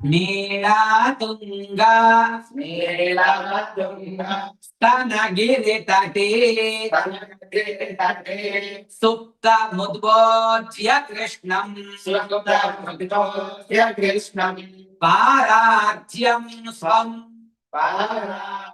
ನೀಳಾತುಂಗ ನೀಳಾತುಂಗ ತನಗಿರಿ ತಟೇ ಸುಪ್ತ ಮುದ್ಬೋಜ್ಯ ಕೃಷ್ಣಂ ಸುಪ್ತ ಮುದ್ಬೋಜ್ಯ ಕೃಷ್ಣಂ ಪಾರಾಜ್ಯಂ ಸ್ವಂ ಪಾರಾಜ್ಯ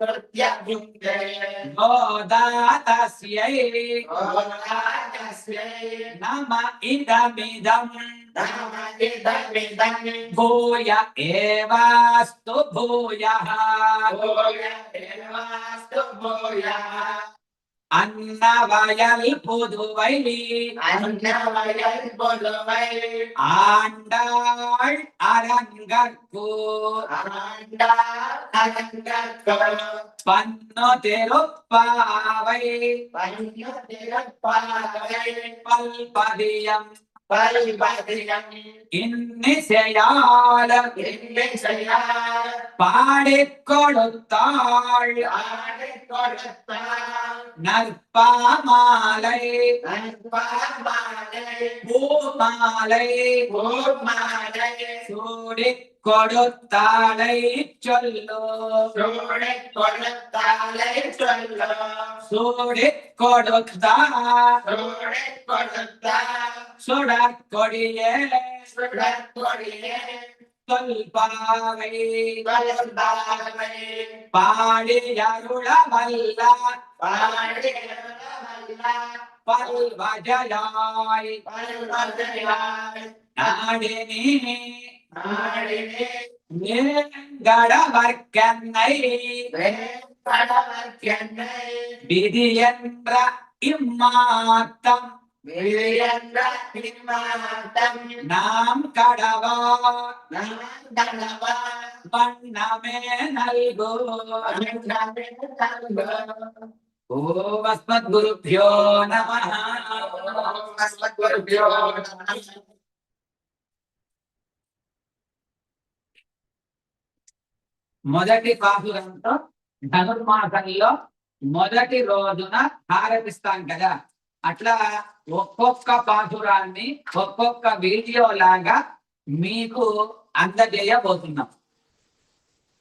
శిరసిద్ధం సిద్ధం అధ్యాపయంతి స్వోచ్ఛిష్టాయాం స్రజిని గళితం యా బలాత్కృత్య భుంక్తే அன்னவயல் பொதுவை அன்னவயல் பொதுவை ஆண்டாள் அரங்கற்கு ஆண்டாள் அரங்கற்கு பன்னு திருப்பாவை. பன்னு திருப்பாவை. பல்பதியம் இன்னிசையால பாடிக்கொடுத்தாள் நற்பாமாலை. பூமாலை பூமாலை சூடி கொடுத்தாளை சொல்லு சூடிக் கொடுத்தா சுடற் கொடியே தொல்பாவை பாடி அருள வல்ல பல்வஜயாய் நாடினி கடவர்க்கன்னை விதி என்ற இம்மாத்தம் நாம் கடவா வண்ணமே நல்கோ. ஓம் அஸ்மத் குருபியோ நம. మొదటి పాసురంతో ధనుర్మాసంలో మొదటి రోజున హారతిస్తాం కదా. అట్లా ఒక్కొక్క పాసురాన్ని ఒక్కొక్క వీడియో లాగా మీకు అందజేయబోతున్నాం.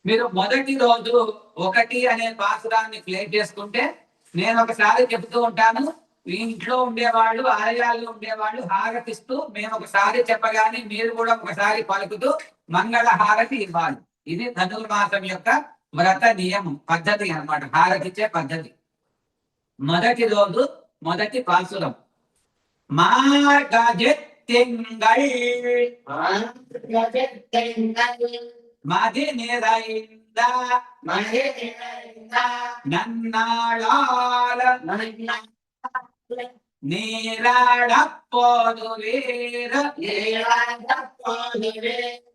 మీరు మొదటి రోజు ఒకటి అనే పాసురాన్ని ప్లే చేసుకుంటే నేను ఒకసారి చెబుతూ ఉంటాను ఇంట్లో ఉండేవాళ్ళు ఆలయాల్లో ఉండేవాళ్ళు హారతిస్తూ మేము ఒకసారి చెప్పగానే మీరు కూడా ఒకసారి పలుకుతూ మంగళ హారతి ఇవ్వాలి. ఇది ధనుర్మాసం యొక్క వ్రత నియమం పద్ధతి అన్నమాట. హారతిచ్చే పద్ధతి. మొదటి రోజు మొదటి పాసురం మార్గజెత్తింగళ్ మది నిరైంద నన్నాళాల. నీరాడపోదు వీర పోదు వినా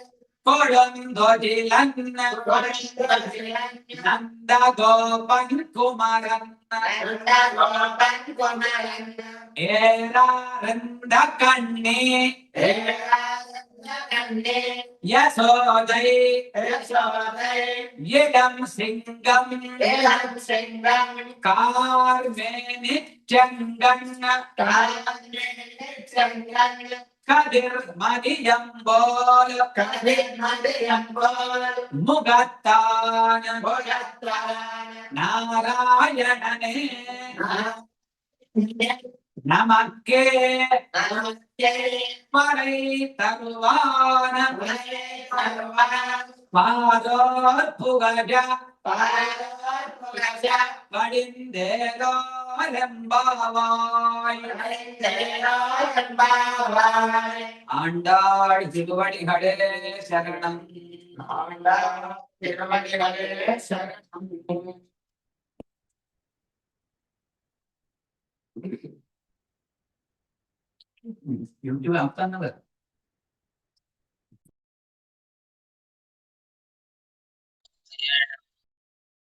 നന്ദ ഗോപൻ കുമാരൻ ഏരാരന്ദ കണ്ണേ യശോദൈ ഇളം സിംഗം കാർമേനി ചംഗം கதிர்மதியம்போல் கதிர்மதியம்போல் முகத்தான் முகத்தான் நாராயணனே நமக்கே நமக்கே பறை தருவான பாதோர் புகஜ பாதோர் புகஜ படிந்தேரோ ஆண்டாள் திருவடிகளே சரணம் ஆண்டாள் திருவடிகளே சரணம் யூடியூப்